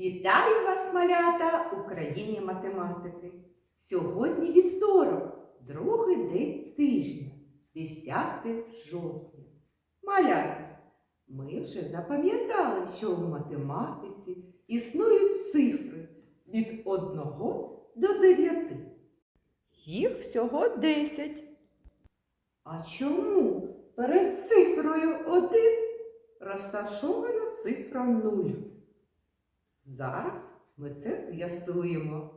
Вітаю вас, малята, Україні математики. Сьогодні вівторок, другий день тижня, 10 жовтня. Малята, ми вже запам'ятали, що в математиці існують цифри від 1 до 9. Їх всього 10. А чому перед цифрою 1 розташована цифра 0? Зараз ми це з'ясуємо.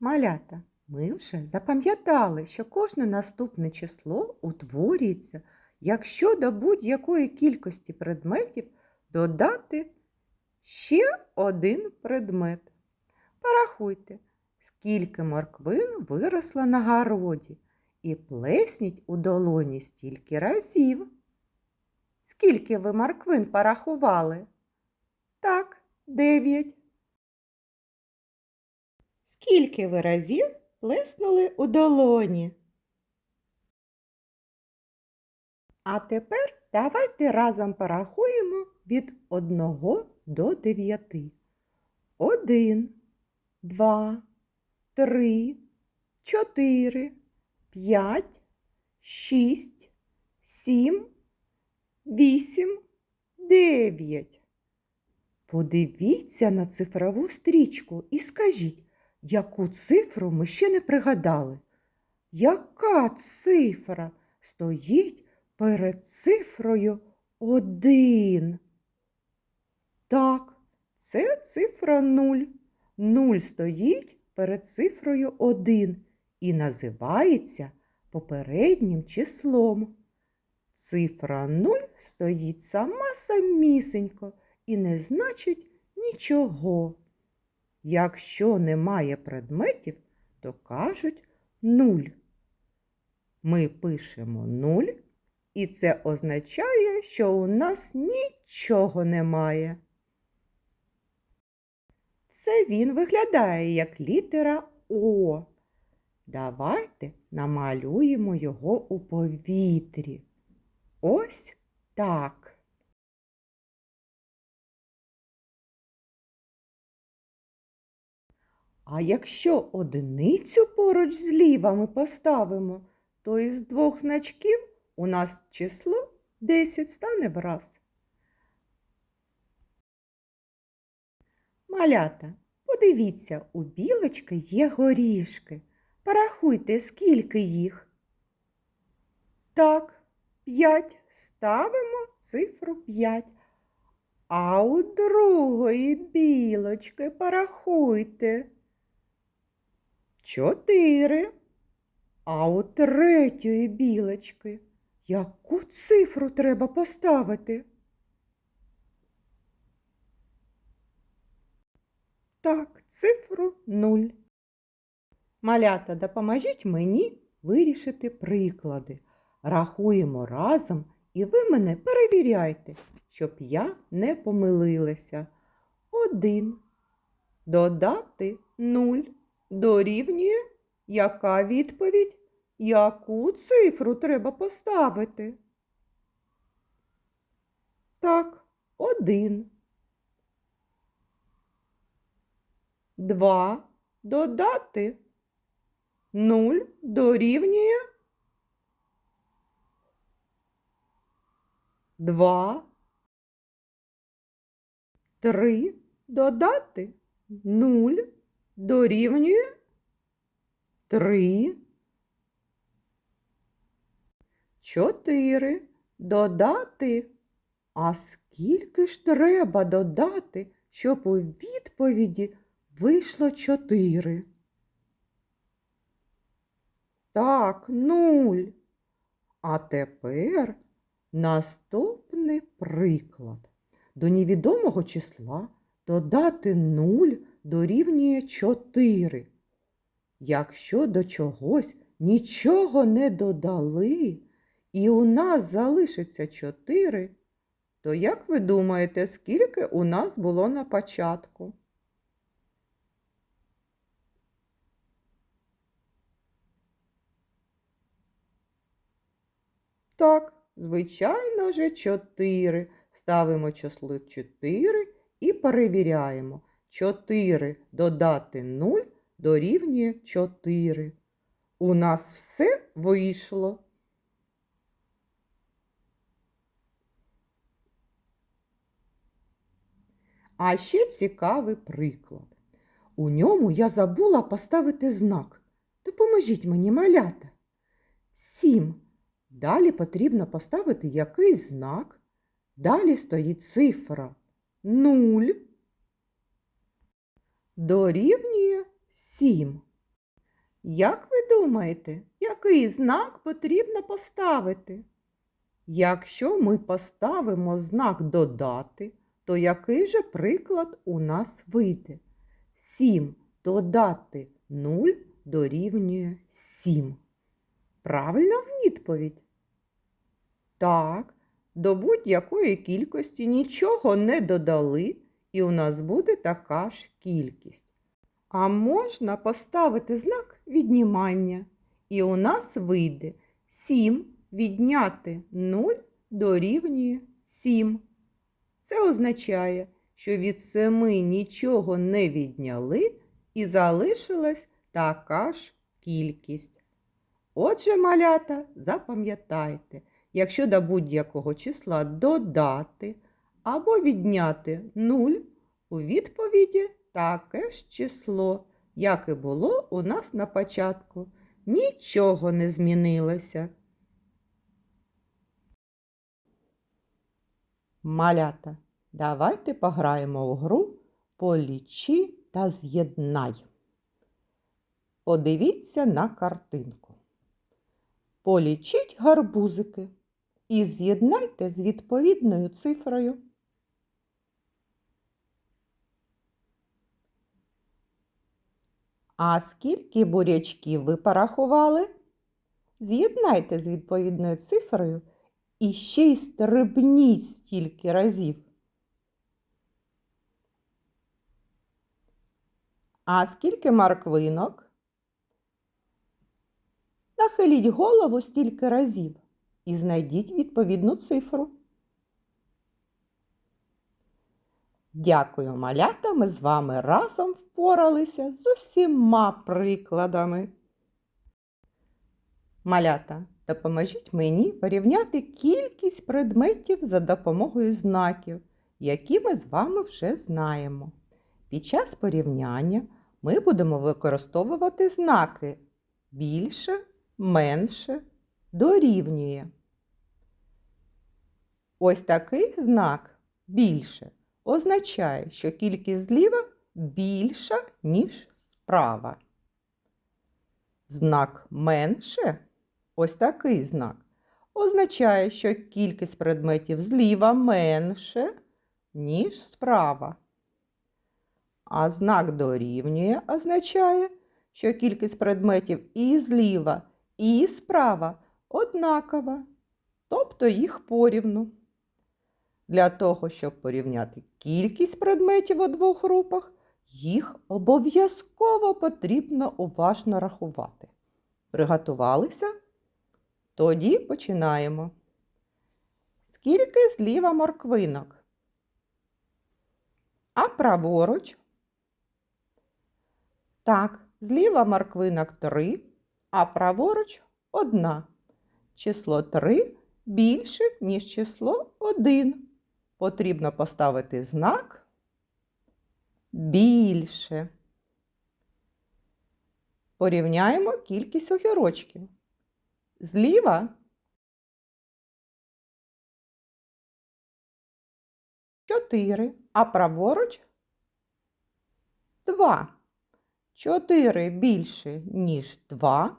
Малята, ми вже запам'ятали, що кожне наступне число утворюється, якщо до будь-якої кількості предметів додати ще один предмет. Порахуйте, скільки морквин виросло на городі, і плесніть у долоні стільки разів. Скільки ви морквин порахували? Так, дев'ять. Скільки ви разів плеснули у долоні? А тепер давайте разом порахуємо від 1 до 9. 1, 2, 3, 4, 5, 6, 7, 8, 9. Подивіться на цифрову стрічку і скажіть, яку цифру ми ще не пригадали? Яка цифра стоїть перед цифрою 1? Так, це цифра 0. 0 стоїть перед цифрою 1 і називається попереднім числом. Цифра 0 стоїть сама самісенько і не значить нічого. Якщо немає предметів, то кажуть нуль. Ми пишемо нуль, і це означає, що у нас нічого немає. Це він виглядає як літера О. Давайте намалюємо його у повітрі. Ось так. А якщо одиницю поруч з лівами поставимо, то із двох значків у нас число 10 стане враз. Малята, подивіться, у білочки є горішки. Порахуйте, скільки їх. Так, 5. Ставимо цифру 5. А у другої білочки порахуйте. Чотири. А у третьої білочки яку цифру треба поставити? Так, цифру нуль. Малята, допоможіть мені вирішити приклади. Рахуємо разом, і ви мене перевіряйте, щоб я не помилилася. Один. Додати нуль. Дорівнює яка відповідь? Яку цифру треба поставити? Так, один. Два. Додати. Нуль дорівнює. Два. Три. Додати. Нуль дорівнює три, чотири додати. А скільки ж треба додати, щоб у відповіді вийшло чотири? Так, нуль. А тепер наступний приклад. До невідомого числа додати нуль дорівнює 4. Якщо до чогось нічого не додали, і у нас залишиться 4, то як ви думаєте, скільки у нас було на початку? Так, звичайно же, 4. Ставимо число 4 і перевіряємо. 4 додати 0 дорівнює 4. У нас все вийшло. А ще цікавий приклад. У ньому я забула поставити знак. Допоможіть мені, малята. Сім. Далі потрібно поставити якийсь знак. Далі стоїть цифра 0. Дорівнює 7. Як ви думаєте, який знак потрібно поставити? Якщо ми поставимо знак додати, то який же приклад у нас вийде? 7 додати 0 дорівнює 7. Правильна відповідь? Так, до будь-якої кількості нічого не додали, і у нас буде така ж кількість. А можна поставити знак віднімання, і у нас вийде 7 відняти 0 дорівнює 7. Це означає, що від 7 нічого не відняли і залишилась така ж кількість. Отже, малята, запам'ятайте, якщо до будь-якого числа додати або відняти 0, у відповіді таке ж число, як і було у нас на початку. Нічого не змінилося. Малята, давайте пограємо у гру Полічи та з'єднай. Подивіться на картинку. Полічіть гарбузики і з'єднайте з відповідною цифрою. А скільки бурячків ви порахували? З'єднайте з відповідною цифрою і ще й стрибніть стільки разів. А скільки морквинок? Нахиліть голову стільки разів і знайдіть відповідну цифру. Дякую, малята, ми з вами разом впоралися з усіма прикладами. Малята, допоможіть мені порівняти кількість предметів за допомогою знаків, які ми з вами вже знаємо. Під час порівняння ми будемо використовувати знаки більше, менше, дорівнює. Ось такий знак більше означає, що кількість зліва більша, ніж справа. Знак менше, ось такий знак, означає, що кількість предметів зліва менше, ніж справа. А знак дорівнює означає, що кількість предметів і зліва, і справа однакова, тобто їх порівну. Для того, щоб порівняти кількість предметів у двох групах, їх обов'язково потрібно уважно рахувати. Приготувалися? Тоді починаємо. Скільки зліва морквинок? А праворуч? Так, зліва морквинок 3, а праворуч 1. Число 3 більше, ніж число 1. Потрібно поставити знак більше. Порівняємо кількість огірочків. Зліва 4, а праворуч 2. 4 більше, ніж 2.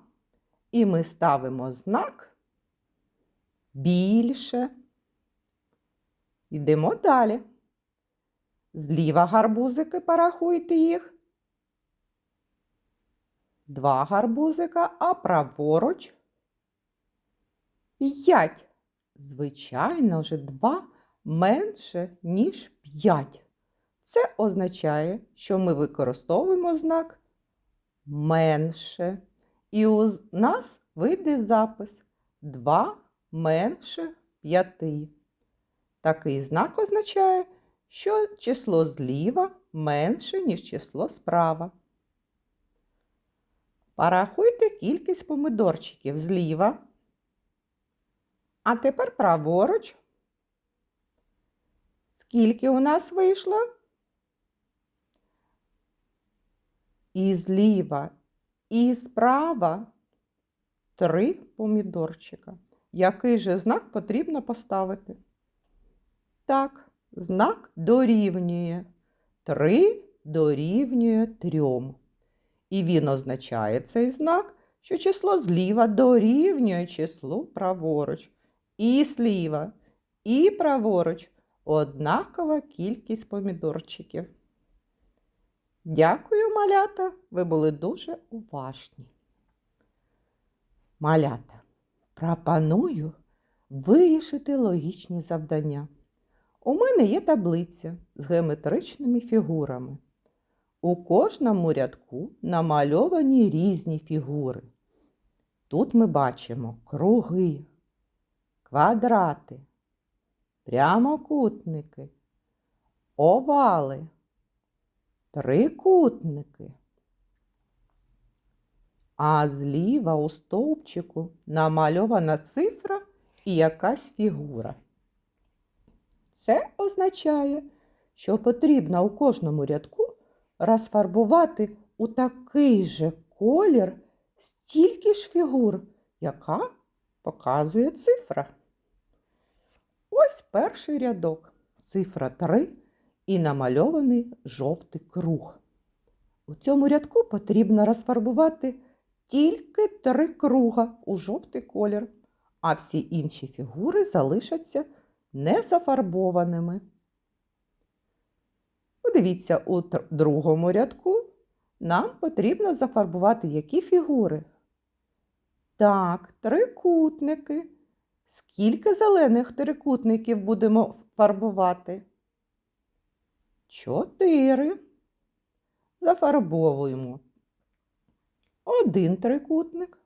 І ми ставимо знак більше. Йдемо далі. Зліва гарбузики, порахуйте їх. Два гарбузика, а праворуч п'ять. Звичайно ж, два менше, ніж п'ять. Це означає, що ми використовуємо знак менше. І у нас вийде запис 2 менше 5. Такий знак означає, що число зліва менше, ніж число справа. Порахуйте кількість помидорчиків зліва. А тепер праворуч. Скільки у нас вийшло? І зліва, і справа три помідорчика. Який же знак потрібно поставити? Так, знак дорівнює. Три дорівнює трьом. І він означає цей знак, що число зліва дорівнює числу праворуч. І зліва, і праворуч однакова кількість помідорчиків. Дякую, малята, ви були дуже уважні. Малята, пропоную вирішити логічні завдання. У мене є таблиця з геометричними фігурами. У кожному рядку намальовані різні фігури. Тут ми бачимо круги, квадрати, прямокутники, овали, трикутники. А зліва у стовпчику намальована цифра і якась фігура. Це означає, що потрібно у кожному рядку розфарбувати у такий же колір стільки ж фігур, яка показує цифра. Ось перший рядок, цифра 3 і намальований жовтий круг. У цьому рядку потрібно розфарбувати тільки три круга у жовтий колір, а всі інші фігури залишаться незафарбованими. Подивіться, у другому рядку нам потрібно зафарбувати які фігури? Так, трикутники. Скільки зелених трикутників будемо фарбувати? Чотири. Зафарбовуємо. Один трикутник,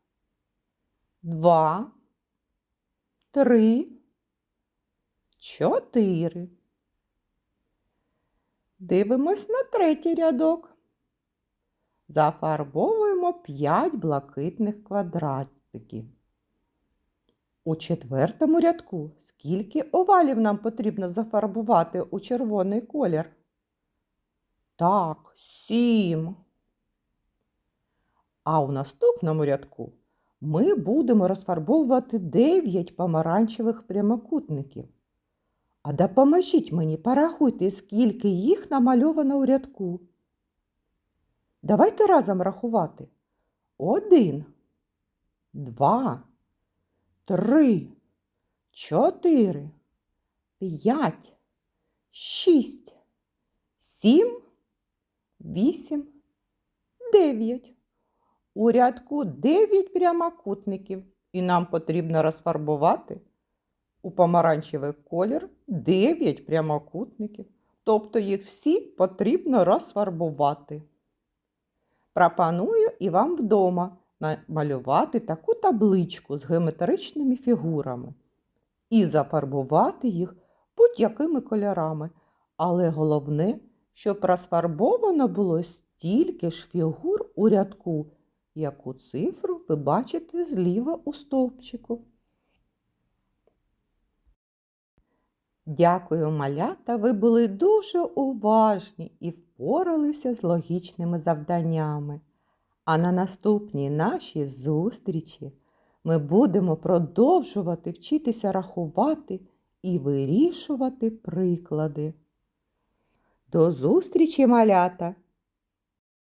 два, три, чотири. Дивимось на третій рядок. Зафарбовуємо 5 блакитних квадратиків. У четвертому рядку скільки овалів нам потрібно зафарбувати у червоний колір? Так, сім. А у наступному рядку ми будемо розфарбовувати 9 помаранчевих прямокутників. А допоможіть мені, порахуйте, скільки їх намальовано у рядку. Давайте разом рахувати. Один, два, три, чотири, п'ять, шість, сім, вісім, дев'ять. У рядку дев'ять прямокутників, і нам потрібно розфарбувати у помаранчевий колір 9 прямокутників, тобто їх всі потрібно розфарбувати. Пропоную і вам вдома намалювати таку табличку з геометричними фігурами і зафарбувати їх будь-якими кольорами. Але головне, щоб розфарбовано було стільки ж фігур у рядку, яку цифру ви бачите зліва у стовпчику. Дякую, малята, ви були дуже уважні і впоралися з логічними завданнями. А на наступній нашій зустрічі ми будемо продовжувати вчитися рахувати і вирішувати приклади. До зустрічі, малята!